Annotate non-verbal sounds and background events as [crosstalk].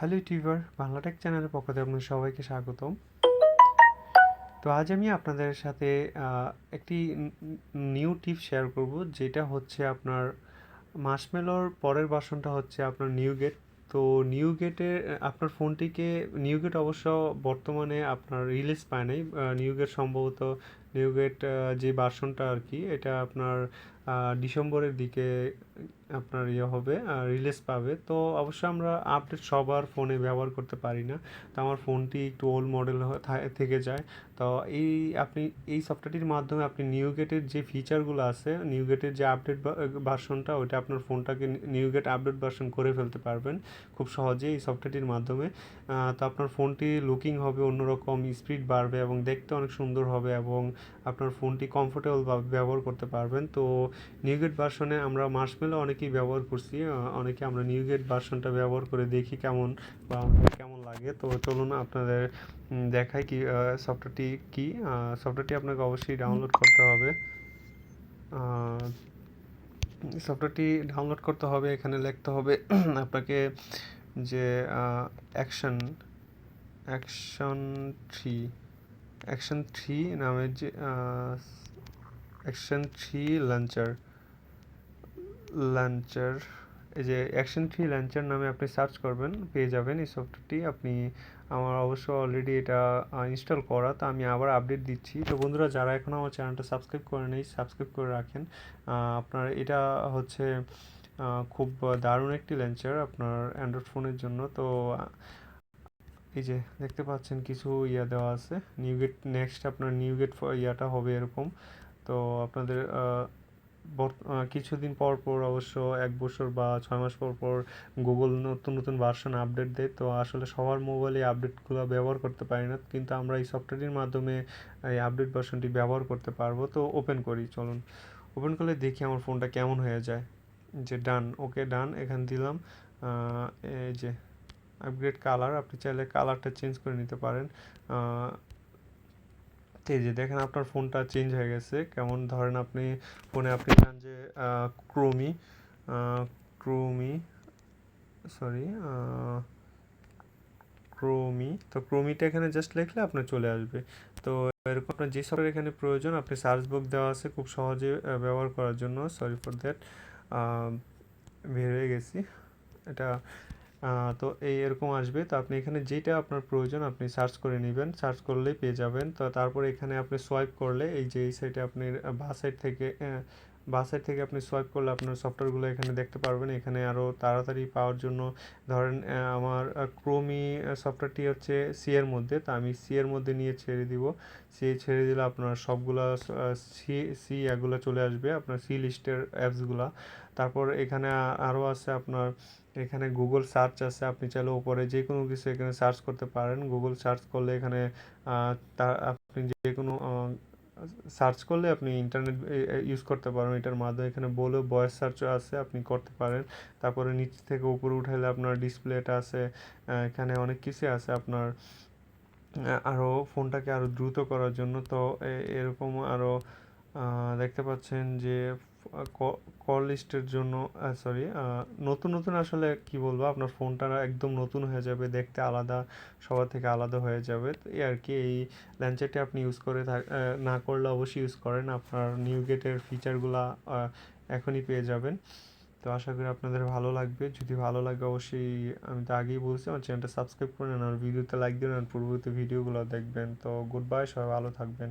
Hello টিভার YouTuber Bangla Tech চ্যানেলের পক্ষ থেকে আপনাদের সবাইকে স্বাগতম। তো আজ আমি আপনাদের সাথে একটি নিউ টিপ শেয়ার করব, যেটা হচ্ছে আপনার মাসমেলোর পরের বাসনটা হচ্ছে আপনার নিউ গেট তো নিউ গেটের আপনার ফোনটিকে নিউ গেট অবশ্য বর্তমানে আপনার রিলিজ পায় নাই। নিউ গেট সম্ভবত নিউ গেট যে ভার্সনটা আর কি এটা আপনার ডিসেম্বরের দিকে আপনার ইয়ে হবে রিলিজ পাবে। তো অবশ্য আমরা আপডেট সবার ফোনে ব্যবহার করতে পারি না। তো আমার ফোনটি একটু ওল্ড মডেল থেকে যায়। তো এই আপনি, এই সফটওয়্যারটির মাধ্যমে আপনি নিউ গেটের যে ফিচারগুলো আছে নিউ গেটের যে আপডেট ভার্সনটা ওইটা আপনার ফোনটাকে নিউ গেট আপডেট ভার্সন করে ফেলতে পারবেন। খুব সহজেই এই সফটওয়্যারটির মাধ্যমে। তো আপনার ফোনটি লুকিং হবে অন্যরকম স্পিড বাড়বে এবং দেখতে অনেক সুন্দর হবে এবং আপনার ফোনটি কমফোর্টেবল ব্যবহার করতে পারবেন। তো নিউগেট ভার্সনে আমরা মার্শমেলো অনেকেই ব্যবহার করছি। অনেকে আমরা নিউগেট ভার্সনটা ব্যবহার করে দেখি কেমন বা আমাদের কেমন লাগে। তো চলুন আপনাদের দেখাই কি সফটওয়্যারটি কি। সফটওয়্যারটি আপনাকে অবশ্যই ডাউনলোড করতে হবে। সফটওয়্যারটি ডাউনলোড করতে হবে, এখানে লিখতে হবে [clears throat] আপনাকে যে action action three action three নামের যে অ্যাকশন থ্রি লঞ্চার লঞ্চার এই যে অ্যাকশন থ্রি লঞ্চার নামে আপনি সার্চ করবেন, পেয়ে যাবেন এই সফটওয়্যারটি আপনি আমার অবশ্য অলরেডি এটা ইনস্টল করা, তো আমি আবার আপডেট দিচ্ছি। তো বন্ধুরা, যারা এখনও আমার চ্যানেলটা সাবস্ক্রাইব করে নেই সাবস্ক্রাইব করে রাখেন। আপনার এটা হচ্ছে খুব দারুণ একটি লঞ্চার আপনার অ্যান্ড্রয়েড ফোনের জন্য। তো এই যে দেখতে পাচ্ছেন কিছু ইয়া দেওয়া আছে। নিউগেট নেক্সট আপনার নিউগেট ইয়াটা হবে এরকম। তো আপনাদের কিছুদিন পর পর অবশ্য এক বছর বা ছয় মাস পর পর গুগল নতুন নতুন ভার্সন আপডেট দেয়। তো আসলে সবার মোবাইলে আপডেটগুলো ব্যবহার করতে পারি না। কিন্তু আমরা এই সফটওয়্যারটির মাধ্যমে এই আপডেট ভার্সনটি ব্যবহার করতে পারব। তো ওপেন করি, চলুন। ওপেন করলে দেখি আমার ফোনটা কেমন হয়ে যায়। যে ডান ওকে ডান এখানে দিলাম। এই যে আপগ্রেড কালার আপনি চাইলে কালারটা চেঞ্জ করে নিতে পারেন। এই যে দেখেন আপনার ফোনটা চেঞ্জ হয়ে গেছে। কেমন? ধরেন আপনি ফোনে আপনি চান যে ক্রোমি ক্রোমি সরি ক্রোমি তো ক্রোমিটা এখানে জাস্ট লিখলে আপনার চলে আসবে। তো এরকম আপনার যে সফটওয়্যার এখানে প্রয়োজন, আপনি সার্চ বুক দেওয়া আছে খুব সহজে ব্যবহার করার জন্য। সরি ফর দ্যাট বের হয়ে গেছি। এটা তো এই এরকম আসবে। তো আপনি এখানে যেটা আপনার প্রয়োজন আপনি সার্চ করে নেবেন। সার্চ করলেই পেয়ে যাবেন। তো তারপরে এখানে আপনি সোয়াইপ করলে এই যে এই সাইডে আপনি বা সাইড থেকে বা সাইড থেকে আপনি সোয়াইপ করলে আপনার সফটওয়্যারগুলো এখানে দেখতে পারবেন। এখানে আরও তাড়াতাড়ি পাওয়ার জন্য ধরেন আমার ক্রোমি সফটওয়্যারটি হচ্ছে সি এর মধ্যে, তা আমি সি এর মধ্যে নিয়ে ছেড়ে দিব। সি ছেড়ে দিলে আপনার সবগুলা সি সি এগুলো চলে আসবে, আপনার সি লিস্টের অ্যাপসগুলা তারপর এখানে আরও আছে আপনার, এখানে গুগল সার্চ আছে, আপনি চাইলে উপরে যে কোনো কিছু এখানে সার্চ করতে পারেন। গুগল সার্চ করলে এখানে আপনি যে কোনো সার্চ করলে আপনি ইন্টারনেট ইউজ করতে পারেন। এটার মাধ্যমে এখানে বলে ভয়েস সার্চও আছে, আপনি করতে পারেন। তারপরে নিচ থেকে উপরে উঠাইলে আপনার ডিসপ্লেটা আছে এখানে অনেক কিছু আছে আপনার। আরও ফোনটাকে আরও দ্রুত করার জন্য। তো এরকম আরও দেখতে পাচ্ছেন যে কল লিস্টের জন্য সরি নতুন নতুন আসলে কি বলব, আপনার ফোনটা একদম নতুন হয়ে যাবে, দেখতে আলাদা, সবার থেকে আলাদা হয়ে যাবে। এই আর কি, এই ল্যান্সারটি আপনি ইউজ করে না করলে অবশ্যই ইউজ করেন। আপনার নিউ গেটের ফিচারগুলা এখনই পেয়ে যাবেন। তো আশা করি আপনাদের ভালো লাগবে। যদি ভালো লাগে অবশ্যই, আমি তো আগেই বলছি, আমার চ্যানেলটা সাবস্ক্রাইব করে নেন, আর ভিডিওতে লাইক দিন আর পূর্ববর্তী ভিডিওগুলো দেখবেন। তো গুড বাই সবাই ভালো থাকবেন।